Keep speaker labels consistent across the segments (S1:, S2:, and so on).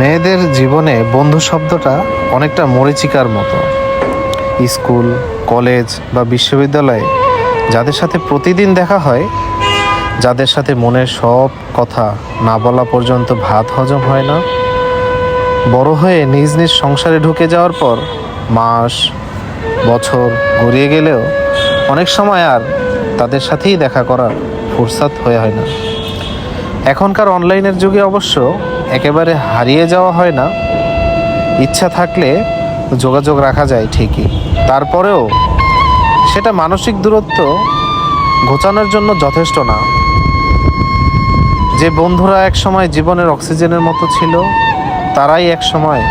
S1: মেয়েদের জীবনে বন্ধু শব্দটা অনেকটা মরিচিকার মতো। স্কুল, কলেজ বা বিশ্ববিদ্যালয়ে যাদের সাথে প্রতিদিন দেখা হয়, যাদের সাথে মনের সব কথা না বলা পর্যন্ত ভাত হজম হয় না, বড় হয়ে নিজ নিজ সংসারে ঢুকে যাওয়ার পর মাস, বছর গড়িয়ে গেলেও অনেক সময় আর তাদের সাথেই দেখা করার ফুরসাত হয়ে হয় না। এখনকার অনলাইনের যুগে অবশ্য একেবারে হারিয়ে যাওয়া হয় না। ইচ্ছা থাকলে যোগাযোগ রাখা যায় ঠিকই। তারপরেও সেটা মানসিক দূরত্ব ঘোচানোর জন্য যথেষ্ট না। যে বন্ধুরা এক সময় জীবনের অক্সিজেনের মতো ছিল, তারাই এক সময়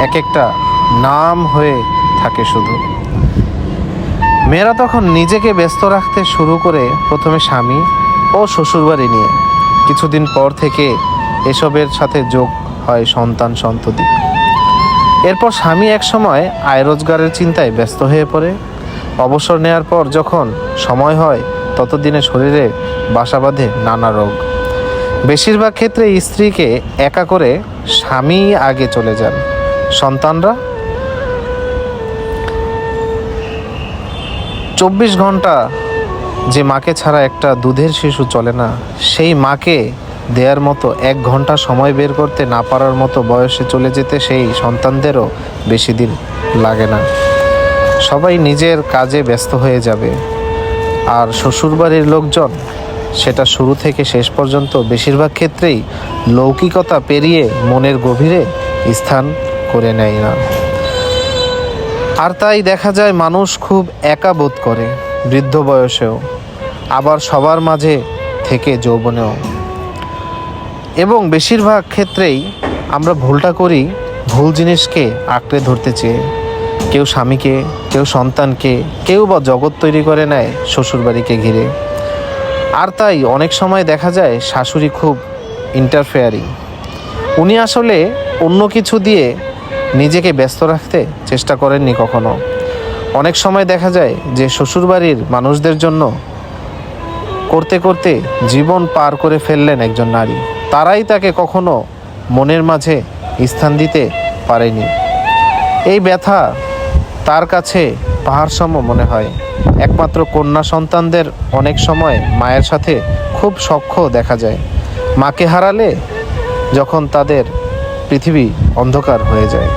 S1: এক একটা নাম হয়ে থাকে শুধু। মেয়েরা তখন নিজেকে ব্যস্ত রাখতে শুরু করে প্রথমে স্বামী ও শ্বশুরবাড়ি নিয়ে। কিছুদিন পর থেকে এসবের সাথে যোগ হয় সন্তান সন্ততি। এরপর স্বামী এক সময় আয় রোজগারের চিন্তায় ব্যস্ত হয়ে পড়ে। অবসর নেওয়ার পর যখন সময় হয়, ততদিনে শরীরে বাসা বাঁধে নানা রোগ। বেশিরভাগ ক্ষেত্রে স্ত্রীকে একা করে স্বামী আগে চলে যান। সন্তানরা চব্বিশ ঘণ্টা যে মাকে ছাড়া একটা দুধের শিশু চলে না, সেই মাকে দেওয়ার মতো এক ঘণ্টা সময় বের করতে না পারার মতো বয়সে চলে যেতে সেই সন্তানদেরও বেশি দিন লাগে না। সবাই নিজের কাজে ব্যস্ত হয়ে যাবে। আর শ্বশুরবাড়ির লোকজন সেটা শুরু থেকে শেষ পর্যন্ত বেশিরভাগ ক্ষেত্রেই লৌকিকতা পেরিয়ে মনের গভীরে স্থান করে নেয় না। আর তাই দেখা যায় মানুষ খুব একা বোধ করে বৃদ্ধ বয়সেও, আবার সবার মাঝে থেকে যৌবনেও। এবং বেশিরভাগ ক্ষেত্রেই আমরা ভুলটা করি, ভুল জিনিসকে আঁকড়ে ধরতে চেয়ে। কেউ স্বামীকে, কেউ সন্তানকে, কেউ বা জগৎ তৈরি করে নেয় শ্বশুরবাড়িকে ঘিরে। আর তাই অনেক সময় দেখা যায় শাশুড়ি খুব ইন্টারফেয়ারিং উনি আসলে অন্য কিছু দিয়ে নিজেকে ব্যস্ত রাখতে চেষ্টা করেননি কখনো। অনেক সময় দেখা যায় যে শ্বশুরবাড়ির মানুষদের জন্য করতে করতে জীবন পার করে ফেললেন একজন নারী। তারাই তাকে কখনো মনের মাঝে স্থান দিতে পারেনি। এই ব্যথা তার কাছে পাহাড়সম মনে হয়। একমাত্র কন্যা সন্তানদের অনেক সময় মায়ের সাথে খুব সখ্য দেখা যায়। মাকে হারালে যখন তাদের পৃথিবী অন্ধকার হয়ে যায়।